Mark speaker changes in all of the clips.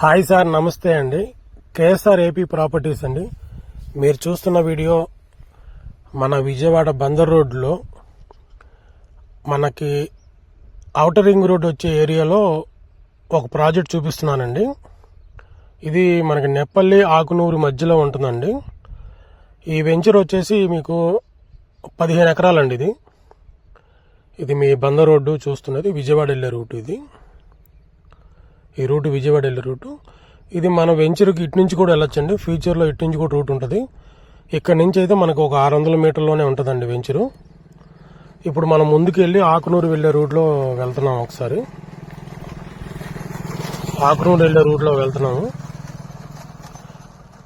Speaker 1: Hi sir నమస్తే అండి. KSR AP properties అండి. మీరు చూస్తున్న వీడియో మన విజయవాడ బందర్ రోడ్లో మనకి అవుటర్ రింగ్ రోడ్ వచ్చే ఏరియాలో ఒక ప్రాజెక్ట్ చూపిస్తున్నానండి. ఇది మనకి నెప్పల్లి ఆకునూరు మధ్యలో ఉంటుందండి. ఈ వెంచర్ వచ్చేసి మీకు పదిహేను ఎకరాలండి ఇది. ఇది మీ బందర్ రోడ్డు చూస్తున్నది విజయవాడ వెళ్ళే రూట్ ఇది. ఈ రూట్ విజయవాడ వెళ్ళే రూటు. ఇది మన వెంచర్కి ఇటు నుంచి కూడా వెళ్ళొచ్చండి. ఫ్యూచర్లో ఇటు నుంచి కూడా రూట్ ఉంటుంది. ఇక్కడ నుంచి అయితే మనకు ఒక ఆరు వందల మీటర్లోనే ఉంటుందండి వెంచరు. ఇప్పుడు మనం ముందుకు వెళ్ళి ఆకునూరు వెళ్ళే రూట్లో వెళ్తున్నాం ఒకసారి. ఆకునూరు వెళ్ళే రూట్లో వెళ్తున్నాము.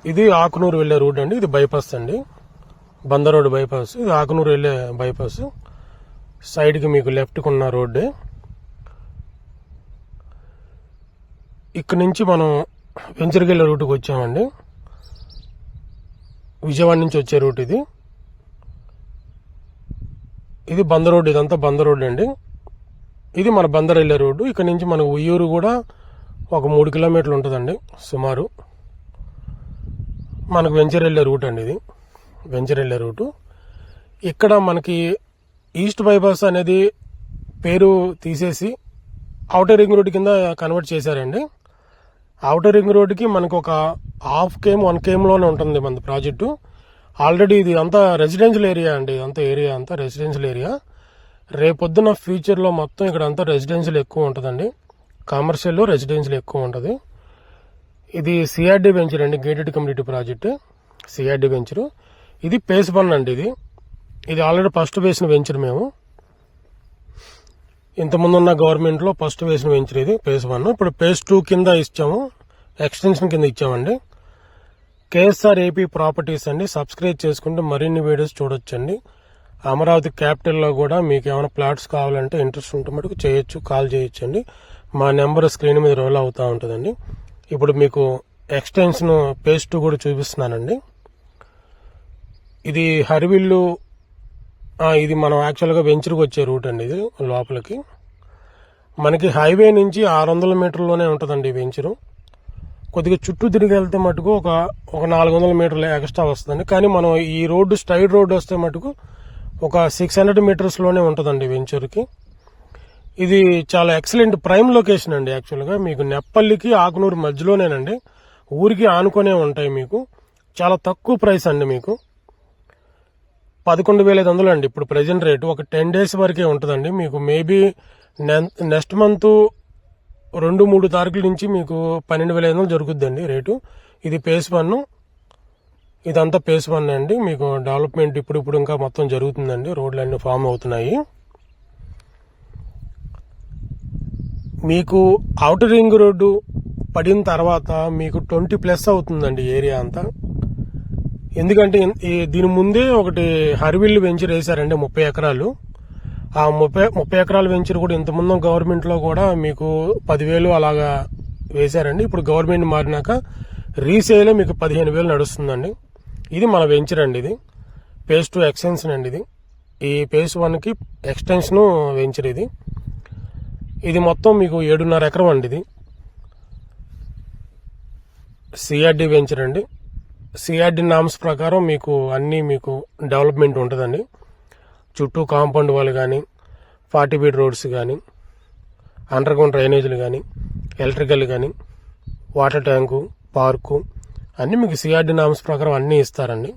Speaker 1: ఇది ఆకునూరు వెళ్ళే రూట్ అండి. ఇది బైపాస్ అండి. Bandar road bypass. ఇది ఆకునూరు వెళ్ళే బైపాస్. సైడ్కి మీకు లెఫ్ట్కి ఉన్న రోడ్డే. ఇక్కడ నుంచి మనం వెంచర్కి రూట్కి వచ్చామండి. విజయవాడ నుంచి వచ్చే రూట్ ఇది. ఇది బందర్ రోడ్ ఇదంతా బందర్ రోడ్ అండి. ఇది మన బందర్ వెళ్ళే రోడ్డు ఇక్కడ నుంచి మన ఉయ్యూరు కూడా ఒక మూడు కిలోమీటర్లు ఉంటుందండి సుమారు. మనకు వెంచర్ వెళ్ళే రూట్ అండి ఇది. వెంచర్ వెళ్ళే రూటు. ఇక్కడ మనకి ఈస్ట్ బైపాస్ అనేది పేరు తీసేసి అవుటర్ రింగ్ రోడ్ కింద కన్వర్ట్ చేశారండి. అవుటర్ రింగ్ రోడ్కి మనకు ఒక హాఫ్ కేమ్ వన్ కేమ్లోనే ఉంటుంది మన ప్రాజెక్టు. ఆల్రెడీ ఇది అంతా రెసిడెన్షియల్ ఏరియా అండి అంతా ఏరియా అంతా రెసిడెన్షియల్ ఏరియా రేపొద్దున ఫ్యూచర్లో మొత్తం ఇక్కడ అంతా రెసిడెన్షియల్ ఎక్కువ ఉంటుందండి. కమర్షియల్ రెసిడెన్షియల్ ఎక్కువ ఉంటుంది. ఇది సిఆర్డి వెంచర్ అండి gated community project CRD venture ఇది పేస్ వన్ అండి ఇది. ఇది ఆల్రెడీ ఫస్ట్ వేసిన వెంచర్ మేము. ఇంతకుముందు ఉన్న గవర్నమెంట్లో ఫస్ట్ వేసిన వెంచర్ ఇది పేస్ వన్ ఇప్పుడు పేస్ టూ కింద ఇచ్చాము. ఎక్స్టెన్షన్ కింద ఇచ్చామండి. కేఎస్ఆర్ ఏపీ ప్రాపర్టీస్ అండి. సబ్స్క్రైబ్ చేసుకుంటే మరిన్ని వీడియోస్ చూడొచ్చండి. అమరావతి క్యాపిటల్లో కూడా మీకు ఏమైనా ప్లాట్స్ కావాలంటే ఇంట్రెస్ట్ ఉంటే మటుకు చేయొచ్చు కాల్ చేయొచ్చండి. మా నెంబర్ స్క్రీన్ మీద రోల్ అవుతూ ఉంటుందండి. ఇప్పుడు మీకు ఎక్స్టెన్షన్ పేస్ట్ టూ కూడా చూపిస్తున్నానండి. ఇది హరివిల్లు ఇది మనం యాక్చువల్గా వెంచర్కి వచ్చే రూట్ అండి ఇది లోపలికి. మనకి హైవే నుంచి ఆరు వందల మీటర్లోనే ఉంటుందండి ఈ వెంచరు కొద్దిగా చుట్టూ తిరిగి వెళ్తే మటుకు ఒక ఒక నాలుగు వందల మీటర్లు ఎక్స్ట్రా వస్తుందండి. కానీ మనం ఈ రోడ్డు స్ట్రైట్ రోడ్డు వస్తే మటుకు ఒక సిక్స్ హండ్రెడ్ మీటర్స్లోనే ఉంటుందండి వెంచర్కి ఇది చాలా ఎక్సలెంట్ ప్రైమ్ లొకేషన్ అండి యాక్చువల్గా మీకు నెప్పల్లికి ఆకునూరు మధ్యలోనేనండి. ఊరికి ఆనుకొనే ఉంటాయి మీకు. చాలా తక్కువ ప్రైస్ అండి మీకు. పదకొండు వేల ఐదు వందలు అండి. ఇప్పుడు ప్రజెంట్ రేటు ఒక టెన్ డేస్ వరకే ఉంటుందండి. మీకు మేబీ నెక్స్ట్ మంత్ రెండు మూడు తారీఖుల నుంచి మీకు పన్నెండు వేల ఐదు వందలు జరుగుద్దండి రేటు ఇది పేస్ వన్ ఇదంతా పేస్ వన్ అండి. మీకు డెవలప్మెంట్ ఇప్పుడు ఇప్పుడు ఇంకా మొత్తం జరుగుతుందండి. రోడ్లు అన్నీ ఫామ్ అవుతున్నాయి. మీకు అవుటర్ రింగ్ రోడ్డు పడిన తర్వాత మీకు ట్వంటీ ప్లస్ అవుతుందండి ఏరియా అంతా. ఎందుకంటే ఈ దీని ముందే ఒకటి హరివిల్లు వెంచర్ వేశారండి ముప్పై ఎకరాలు. ఆ ముప్పై ముప్పై ఎకరాల వెంచర్ కూడా ఇంతకుముందు గవర్నమెంట్లో కూడా మీకు పదివేలు అలాగా వేశారండి. ఇప్పుడు గవర్నమెంట్ మారినాక రీసేలే మీకు పదిహేను వేలు నడుస్తుందండి. ఇది మన వెంచర్ అండి ఇది. పేస్ టూ ఎక్స్టెన్షన్ అండి ఇది. ఈ పేస్ వన్కి ఎక్స్టెన్షన్ వెంచర్ ఇది. ఇది మొత్తం మీకు ఏడున్నర ఎకరం అండి ఇది. సిఆర్డి వెంచర్ అండి. సిఆర్డి నామ్స్ ప్రకారం మీకు అన్నీ మీకు డెవలప్మెంట్ ఉంటుందండి. చుట్టూ కాంపౌండ్ వాళ్ళు కానీ ఫార్టీ ఫీట్ రోడ్స్ కానీ అండర్గ్రౌండ్ డ్రైనేజీలు కానీ ఎలక్ట్రికల్ కానీ వాటర్ ట్యాంకు పార్కు అన్నీ మీకు సిఆర్డి నామ్స్ ప్రకారం అన్నీ ఇస్తారండి.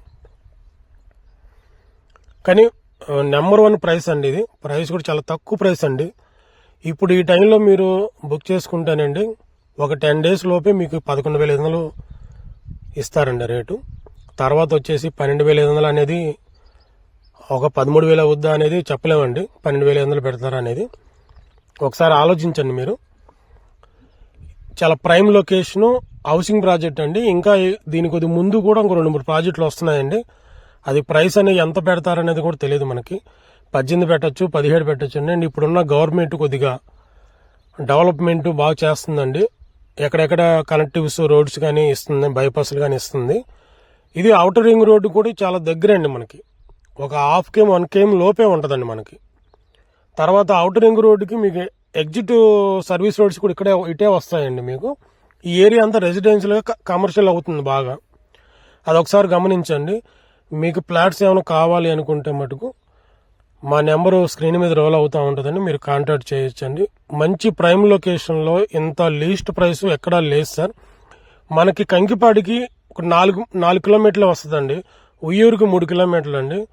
Speaker 1: కానీ నెంబర్ వన్ ప్రైస్ అండి ఇది. ప్రైస్ కూడా చాలా తక్కువ ప్రైస్ అండి. ఇప్పుడు ఈ టైంలో మీరు బుక్ చేసుకుంటేనండి ఒక టెన్ డేస్ లోపే మీకు పదకొండు వేల ఐదు వందలు ఇస్తారండి రేటు. తర్వాత వచ్చేసి పన్నెండు వేల ఐదు వందలు అనేది ఒక పదమూడు వేల వద్దా అనేది చెప్పలేమండి. పన్నెండు వేల ఐదు వందలు పెడతారా అనేది. ఒకసారి ఆలోచించండి మీరు. చాలా ప్రైమ్ లొకేషను హౌసింగ్ ప్రాజెక్ట్ అండి. ఇంకా దీని కొద్ది ముందు కూడా ఇంకో రెండు మూడు ప్రాజెక్టులు వస్తున్నాయండి. అది ప్రైస్ అనేది ఎంత పెడతారనేది కూడా తెలియదు మనకి. పద్దెనిమిది పెట్టచ్చు పదిహేడు పెట్టచ్చు అండి ఇప్పుడున్న గవర్నమెంట్ కొద్దిగా డెవలప్మెంట్ బాగా చేస్తుందండి. ఎక్కడెక్కడ కనెక్టివ్స్ రోడ్స్ కానీ ఇస్తుంది బైపాస్లు కానీ ఇస్తుంది. ఇది అవుటర్ రింగ్ రోడ్డు కూడా చాలా దగ్గర అండి మనకి. ఒక హాఫ్ కేమ్ వన్ కేమ్ లోపే ఉంటుందండి మనకి. తర్వాత అవుటర్ రింగ్ రోడ్డుకి మీకు ఎగ్జిట్ సర్వీస్ రోడ్స్ కూడా ఇక్కడే ఇటే వస్తాయండి మీకు. ఈ ఏరియా అంతా రెసిడెన్షియల్గా కమర్షియల్ అవుతుంది బాగా. అదొకసారి గమనించండి. మీకు ప్లాట్స్ ఏమైనా కావాలి అనుకుంటే మటుకు మా నెంబరు స్క్రీన్ మీద రోల్ అవుతూ ఉంటుందండి మీరు కాంటాక్ట్ చేయొచ్చండి. మంచి ప్రైమ్ లొకేషన్లో ఇంత లీస్ట్ ప్రైస్ ఎక్కడా లేదు సార్. మనకి కంకిపాడికి ఒక నాలుగు నాలుగు కిలోమీటర్లు వస్తుందండి. ఉయ్యూరుకి మూడు కిలోమీటర్లు అండి